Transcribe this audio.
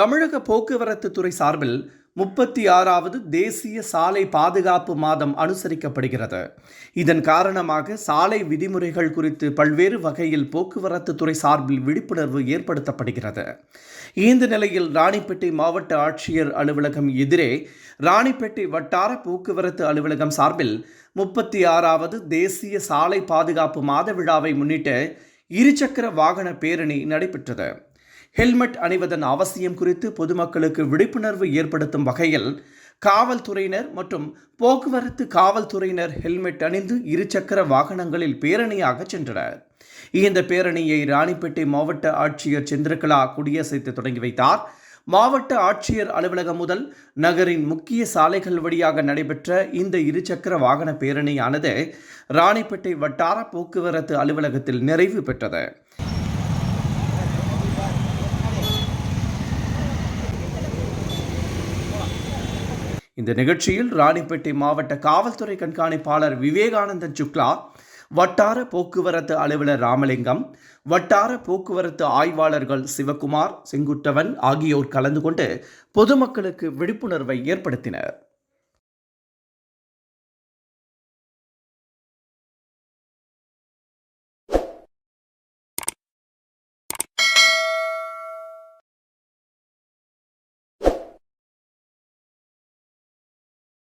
தமிழக போக்குவரத்து துறை சார்பில் முப்பத்தி ஆறாவது தேசிய சாலை பாதுகாப்பு மாதம் அனுசரிக்கப்படுகிறது. இதன் காரணமாக சாலை விதிமுறைகள் குறித்து பல்வேறு வகையில் போக்குவரத்து துறை சார்பில் விழிப்புணர்வு ஏற்படுத்தப்படுகிறது. இந்த நிலையில் ராணிப்பேட்டை மாவட்ட ஆட்சியர் அலுவலகம் எதிரே ராணிப்பேட்டை வட்டார போக்குவரத்து அலுவலகம் சார்பில் முப்பத்தி ஆறாவது தேசிய சாலை பாதுகாப்பு மாத விழாவை முன்னிட்டு இருசக்கர வாகன பேரணி நடைபெற்றது. ஹெல்மெட் அணிவதன் அவசியம் குறித்து பொதுமக்களுக்கு விழிப்புணர்வு ஏற்படுத்தும் வகையில் காவல்துறையினர் மற்றும் போக்குவரத்து காவல்துறையினர் ஹெல்மெட் அணிந்து இருசக்கர வாகனங்களில் பேரணியாக சென்றனர். இந்த பேரணியை ராணிப்பேட்டை மாவட்ட ஆட்சியர் சந்திரகலா கொடியசைத்து தொடங்கி வைத்தார். மாவட்ட ஆட்சியர் அலுவலகம் முதல் நகரின் முக்கிய சாலைகள் வழியாக நடைபெற்ற இந்த இருசக்கர வாகன பேரணியானது ராணிப்பேட்டை வட்டார போக்குவரத்து அலுவலகத்தில் நிறைவு பெற்றது. இந்த நிகழ்ச்சியில் ராணிப்பேட்டை மாவட்ட காவல்துறை கண்காணிப்பாளர் விவேகானந்தன் சுக்லா வட்டார போக்குவரத்து அலுவலர் ராமலிங்கம் வட்டார போக்குவரத்து ஆய்வாளர்கள் சிவகுமார் செங்குட்டவன் ஆகியோர் கலந்து கொண்டு பொதுமக்களுக்கு விழிப்புணர்வை ஏற்படுத்தினர்.